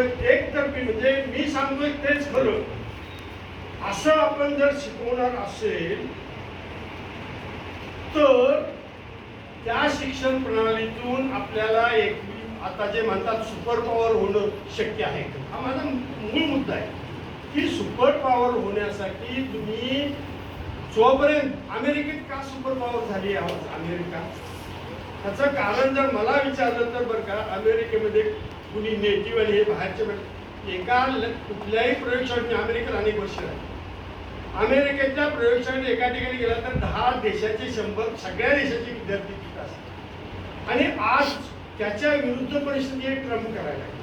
सांगतोय एकतर्फी म्हणजे मी सांगतोय तेच खरं. असं आपण जर शिकवणार असेल तर त्या शिक्षण प्रणालीतून आपल्याला एक आता जे म्हणतात सुपर पॉवर होणं शक्य आहे. हा माझा मूळ मुद्दा आहे. की सुपर पॉवर होण्यासाठी तुम्ही जोपर्यंत अमेरिकेत का सुपर पॉवर झाली आहोत? अमेरिका. त्याचं कारण जर मला विचारलं तर बरं का अमेरिकेमध्ये कुणी नेटिव्ह आणि हे बाहेरचे एका कुठल्याही प्रयोगशाळेत मी अमेरिकेत अनेक वर्ष आहे अमेरिकेच्या प्रयोगशाळेत एका ठिकाणी गेला तर दहा देशाचे शंभर सगळ्या देशाचे विद्यार्थी तिथं असतात. आणि आज त्याच्या विरुद्ध परिस्थिती एक ट्रम्प करायला लागली.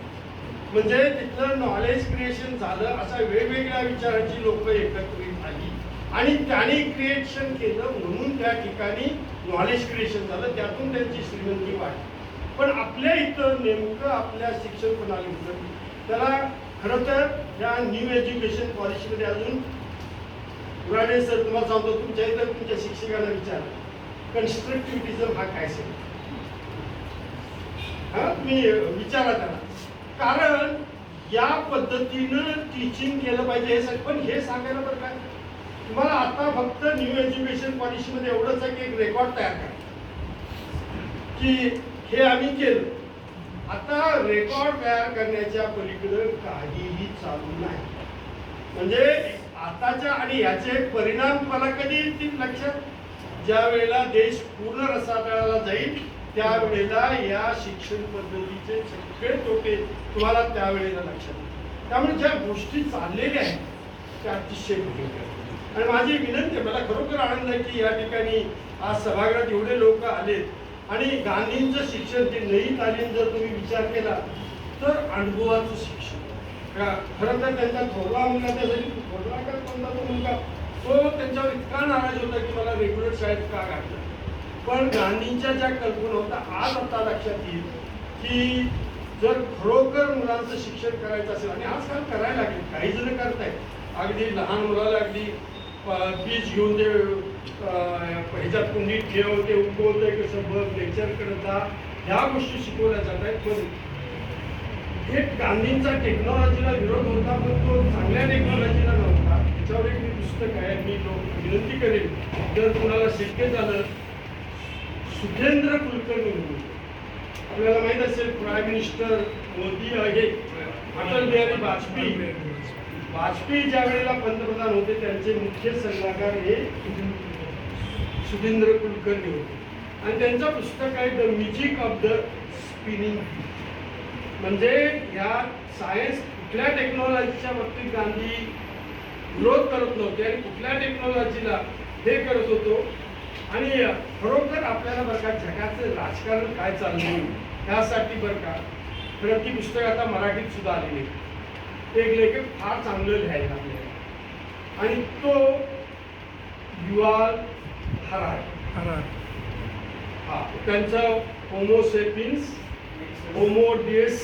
म्हणजे तिथलं नॉलेज क्रिएशन झालं असा वेगवेगळ्या विचारांची लोक एकत्रित आली. आणि त्याने क्रिएशन केलं म्हणून त्या ठिकाणी नॉलेज क्रिएशन झालं त्यातून त्यांची श्रीमंती वाढली. पण आपल्या इथं नेमकं आपल्या शिक्षण प्रणालीमध्ये त्याला खरं तर या न्यू एज्युकेशन पॉलिसीमध्ये अजून उराडे सर तुम्हाला सांगतो तुमच्या इथं तुमच्या शिक्षकांना विचार. कन्स्ट्रक्टिव्हिटीजम हा काय सर हा तुम्ही विचारा त्याला. कारण या पद्धतीनं टीचिंग केलं पाहिजे हे सांग पण हे सांगायला बरं काय तुम्हाला आता फक्त न्यू एज्युकेशन पॉलिसीमध्ये एवढंच आहे की एक रेकॉर्ड तयार करा. की हे आम्ही केलं. आता रेकॉर्ड तयार करण्याच्या पलीकडं काहीही चालू नाही. म्हणजे आताच्या आणि याचे परिणाम मला कधी येतील लक्षात? ज्या वेळेला देश पूर्ण रसातळाला जाईल त्यावेळेला या शिक्षण पद्धतीचे सगळे तोटे तुम्हाला त्यावेळेला लक्षात येतील. त्यामुळे ज्या गोष्टी चाललेल्या आहेत त्या अतिशय आणि माझी विनंती आहे मला खरोखर आनंद आहे की या ठिकाणी आज सभागृहात एवढे लोक आलेत आणि गांधींचं शिक्षण ते नई तालीम जर तुम्ही विचार केला तर अनुभवाचं शिक्षण. का खरं तर त्यांचा थोरला मुलगा त्यासाठी थोरला का कोणता तो मुलगा? तो त्यांच्यावर इतका नाराज होता की मला रेग्युलर शाळेत का घातलं? पण गांधींच्या ज्या कल्पना होत्या आज आता लक्षात येईल की जर खरोखर मुलांचं शिक्षण करायचं असेल आणि आजकाल करायला लागेल काही जण करतायत. अगदी लहान मुलाला अगदी प- बीज घेऊन ते ह्याच्यात कुंडीत ठेव ते उगवतंय कसं बघ लेक्चरकडे जा ह्या गोष्टी शिकवल्या जात आहेत. पण एक गांधींचा टेक्नॉलॉजीला विरोध होता पण तो चांगल्या टेक्नॉलॉजीला नव्हता. त्याच्यावर एक मी पुस्तक आहे मी लोक विनंती करेन जर कुणाला शक्य झालं सुखेंद्र कुलकर्णी म्हणून. आपल्याला माहीत असेल प्राईम मिनिस्टर मोदी आहे अटल बिहारी वाजपेयी. वाजपेयी ज्या वेळेला पंतप्रधान होते त्यांचे मुख्य सल्लागार हे सुधींद्र कुलकर्णी होते. आणि त्यांचं पुस्तक आहे the music of the spinning. म्हणजे या सायन्स कुठल्या टेक्नॉलॉजीच्या बाबतीत गांधी विरोध करत नव्हते आणि कुठल्या टेक्नॉलॉजीला हे करत होतो. आणि खरोखर आपल्याला बरं का जगाचं राजकारण काय चाललं ह्यासाठी बरं का. खरं ती पुस्तक आता मराठीत सुद्धा आलेली आहे. ते एक लेखक फार चांगलं लिहायला लागले. आणि तो युवा हा त्यांचं होमोसेपिन्स होमोडियस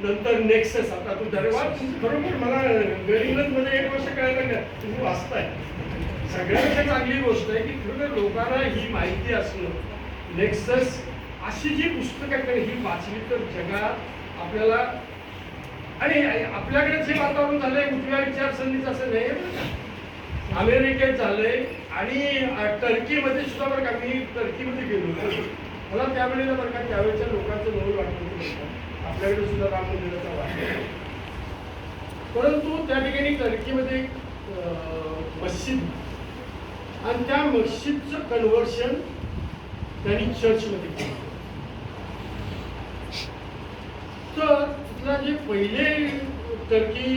नंतर नेक्सस आता तू धन्यवाद खरोखर मला गरीबमध्ये एक वर्ष कळायला लागलं. तुम्ही वाचताय. सगळ्यापेक्षा चांगली गोष्ट आहे की खरोखर लोकांना ही माहिती असणं नेक्सस अशी जी पुस्तकं ही वाचली तर जगात आपल्याला आणि आपल्याकडे जे वातावरण झालंय उजव्या विचारसरणीचं असं नाही का? अमेरिकेत झालंय आणि टर्कीमध्ये सुद्धा बरं का मी टर्कीमध्ये गेलो होतो. मला त्यावेळेला बरं का त्यावेळेच्या लोकांचं नवल वाटत होतं आपल्याकडे सुद्धा राम मंदिराचा वाट परंतु त्या ठिकाणी टर्कीमध्ये मस्जिद आणि त्या मस्जिदचं कन्व्हर्शन त्यांनी चर्चमध्ये केलं. तर तिथला जे पहिले टर्की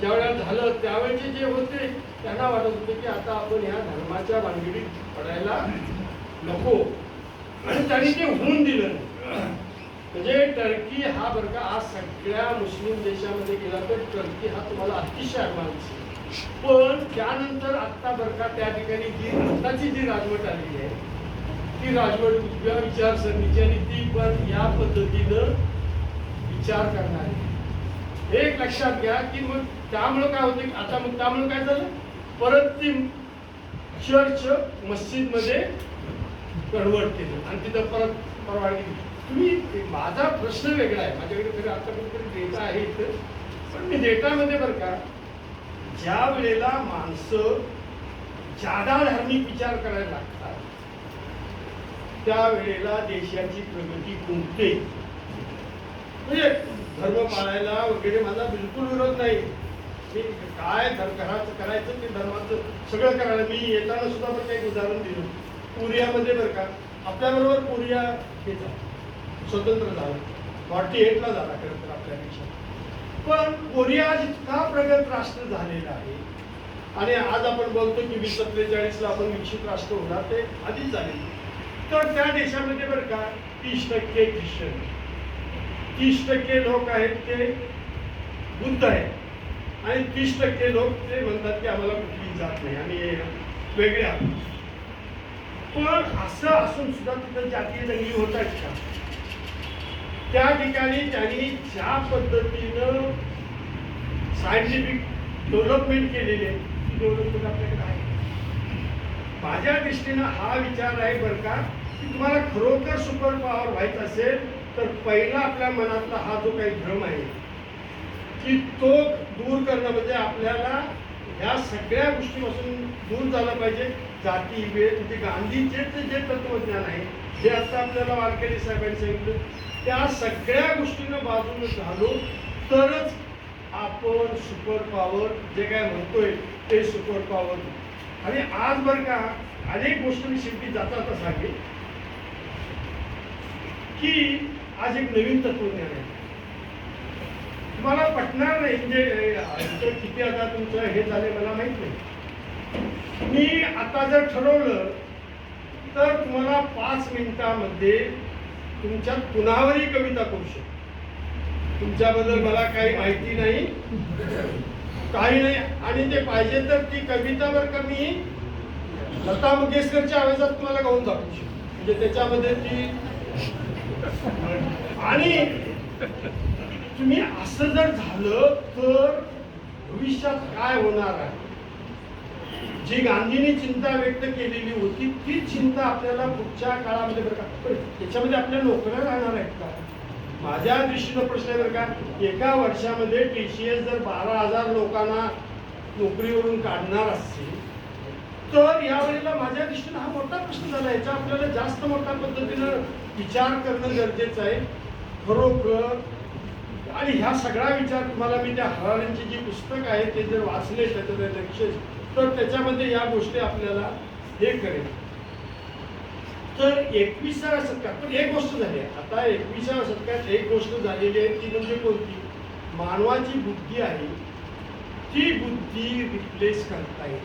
ज्यावेळेला झालं त्यावेळेचे जे होते त्यांना वाटत होतं की आता आपण या धर्माच्या भानगडीत पडायला नको. आणि त्यांनी ते होऊन दिलं म्हणजे टर्की हा बरं का आज सगळ्या मुस्लिम देशामध्ये गेला तर टर्की हा तुम्हाला अतिशय ॲडव्हान्स पण त्यानंतर आत्ता बरं का त्या ठिकाणी जी आत्ताची जी राजवट आलेली आहे ती राजवट उजव्या विचारसरणीची आणि ती पण या पद्धतीनं विचार करणारी हे एक लक्षात घ्या की मग त्यामुळं काय होतं? की आता मग त्यामुळं काय झालं? परत ती चर्च मस्जिदमध्ये कन्वर्ट केलं. आणि तिथं परत परवानगी दिली. तुम्ही माझा प्रश्न वेगळा आहे. माझ्याकडे तरी आतापर्यंत डेटा आहे इथं पण मी डेटामध्ये बरं का ज्या वेळेला माणसं जादा धार्मिक विचार करायला लागतात त्यावेळेला देशाची प्रगती खुंटते म्हणजे धर्म पाळायला वगैरे माझा बिलकुल विरोध नाही. मी काय घराचं करायचं ते धर्माचं सगळं करायला मी येताना सुद्धा पण काही उदाहरण दिलं. कोरियामध्ये बरं का आपल्याबरोबर कोरिया हे झालं. स्वतंत्र झालं. फॉर्टी एटला झाला खरं तर आपल्यापेक्षा. पण कोरिया आज इतका प्रगत राष्ट्र झालेला आहे आणि आज आपण बोलतो की वीस सत्तेचाळीसला आपण विकसित राष्ट्र होणार ते आधीच झाले. तर त्या देशामध्ये बरं का तीस टक्के ख्रिश्चन. तीस टक्के लोक आहेत ते बुद्ध आहेत. आणि तीस टक्के लोक ते म्हणतात की आम्हाला कुठली जात नाही. आणि वेगळे आहोत. पण असं असून सुद्धा तिथं जातीय दंगली होत आहेत का? त्या ठिकाणी त्यांनी ज्या पद्धतीनं सायंटिफिक डेव्हलपमेंट केलेली आहे ती डेव्हलपमेंट आपल्याकडे आहे. माझ्या दृष्टीनं हा विचार आहे बरं का की तुम्हाला खरोखर सुपर पॉवर व्हायचं असेल तर पहिला आपल्या मनातला हा जो काही भ्रम आहे की तो दूर करणं म्हणजे आपल्याला ह्या सगळ्या गोष्टीपासून दूर झालं पाहिजे. जाती वेळ म्हणजे गांधीचे जे तत्वज्ञान आहे जे आता आपल्याला वारकरी साहेबांनी सांगितलं त्या सगळ्या गोष्टीनं बाजूने झालो तरच आपण सुपर पॉवर जे काय म्हणतोय ते सुपर पॉवर आणि आज बरं का अनेक गोष्टी शेवटी जातात सांगेल की आज एक नवीन तत्वज्ञान आहे. तुम्हाला पटणार नाही म्हणजे किती आता तुमचं हे झाले मला माहीत नाही. मी आता जर ठरवलं तर तुम्हाला पाच मिनिटामध्ये तुमच्या कुणावरही कविता करू शकतो. तुमच्याबद्दल मला काही माहिती नाही काही नाही आणि ते पाहिजे तर ती कविता बरं का मी लता मंगेशकरच्या आवाजात तुम्हाला गाऊन दाखवू शकतो. म्हणजे त्याच्यामध्ये ती आणि तुम्ही असं जर झालं तर भविष्यात काय होणार आहे? जी गांधींनी चिंता व्यक्त केलेली होती ती चिंता आपल्याला पुढच्या काळामध्ये बरं का त्याच्यामध्ये आपल्या नोकऱ्या राहणार आहेत का? माझ्या दृष्टीनं प्रश्न आहे बरं का एका वर्षामध्ये टी सी एस जर बारा हजार लोकांना नोकरीवरून काढणार असेल तर यावेळेला माझ्या दृष्टीनं हा मोठा प्रश्न झाला. याचा आपल्याला जास्त मोठ्या पद्धतीनं विचार करणं गरजेचं आहे. खरोखर आणि ह्या सगळा विचार तुम्हाला मी त्या हराळ्यांची जी पुस्तक आहे ते जर वाचले त्याचं लक्ष तर त्याच्यामध्ये या गोष्टी आपल्याला हे करेल. तर एकविसाव्या शतकात पण एक गोष्ट झाली आहे. आता एकविसाव्या शतकात एक गोष्ट झालेली आहे ती म्हणजे कोणती? मानवाची बुद्धी आहे. ती बुद्धी रिप्लेस करता येईल.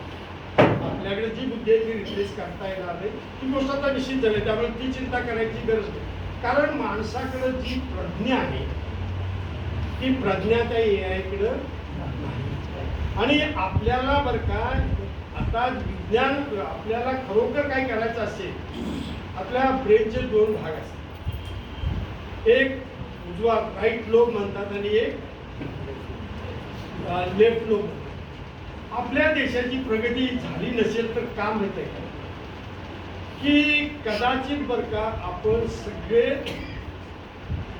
आपल्याकडे जी बुद्धी आहे ती रिप्लेस करता येणार नाही. ती गोष्ट आता निश्चित झाली त्यामुळे ती चिंता करायची गरज नाही. कारण माणसाकडे जी प्रज्ञा आहे ती प्रज्ञा त्या एआयकडं आयकडं आणि आपल्याला बरं का आता विज्ञान आपल्याला खरोखर काय करायचं असेल? आपल्या ब्रेनचे दोन भाग असतात. एक उजवा राईट लोब म्हणतात आणि एक लेफ्ट लोब आपल्या देशाची प्रगती झाली नसेल तर का माहीत आहे का? की कदाचित बरं का आपण सगळे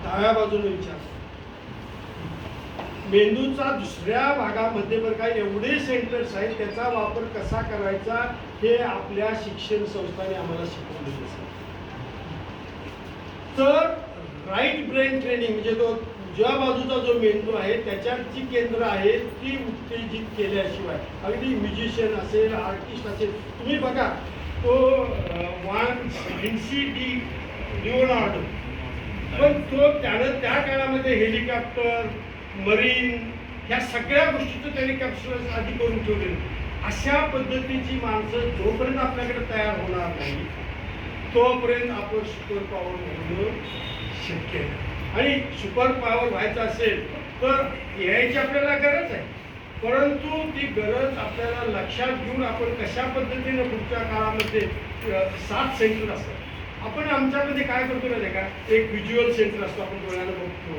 डाव्या बाजूने विचारतो. मेंदूचा दुसऱ्या भागामध्ये बरं का एवढे सेंटर्स आहेत त्याचा वापर कसा करायचा हे आपल्या शिक्षण संस्थांनी आम्हाला शिकवलेलं असेल तर राईट ब्रेन ट्रेनिंग म्हणजे तो ज्या बाजूचा जो मेंदू आहे त्याच्यात जी केंद्र आहे ती उत्तेजित केल्याशिवाय अगदी म्युझिशियन असेल आर्टिस्ट असेल तुम्ही बघा तो वान सी डी लिओनार्डो पण तो त्यानं त्या काळामध्ये हेलिकॉप्टर मरीन ह्या सगळ्या गोष्टीचं त्यांनी कॅप्सूल आधी करून ठेवले अशा पद्धतीची माणसं जोपर्यंत आपल्याकडे तयार होणार नाही तोपर्यंत आपण सुपर पॉवर होणं शक्य आहे आणि सुपर पॉवर व्हायचं असेल तर यायची आपल्याला गरज आहे. परंतु ती गरज आपल्याला लक्षात घेऊन आपण कशा पद्धतीनं पुढच्या काळामध्ये सात सेंटर असतात. आपण आमच्यामध्ये काय करतो नाही का? एक व्हिज्युअल सेंटर असतो आपण डोळ्याला बघतो.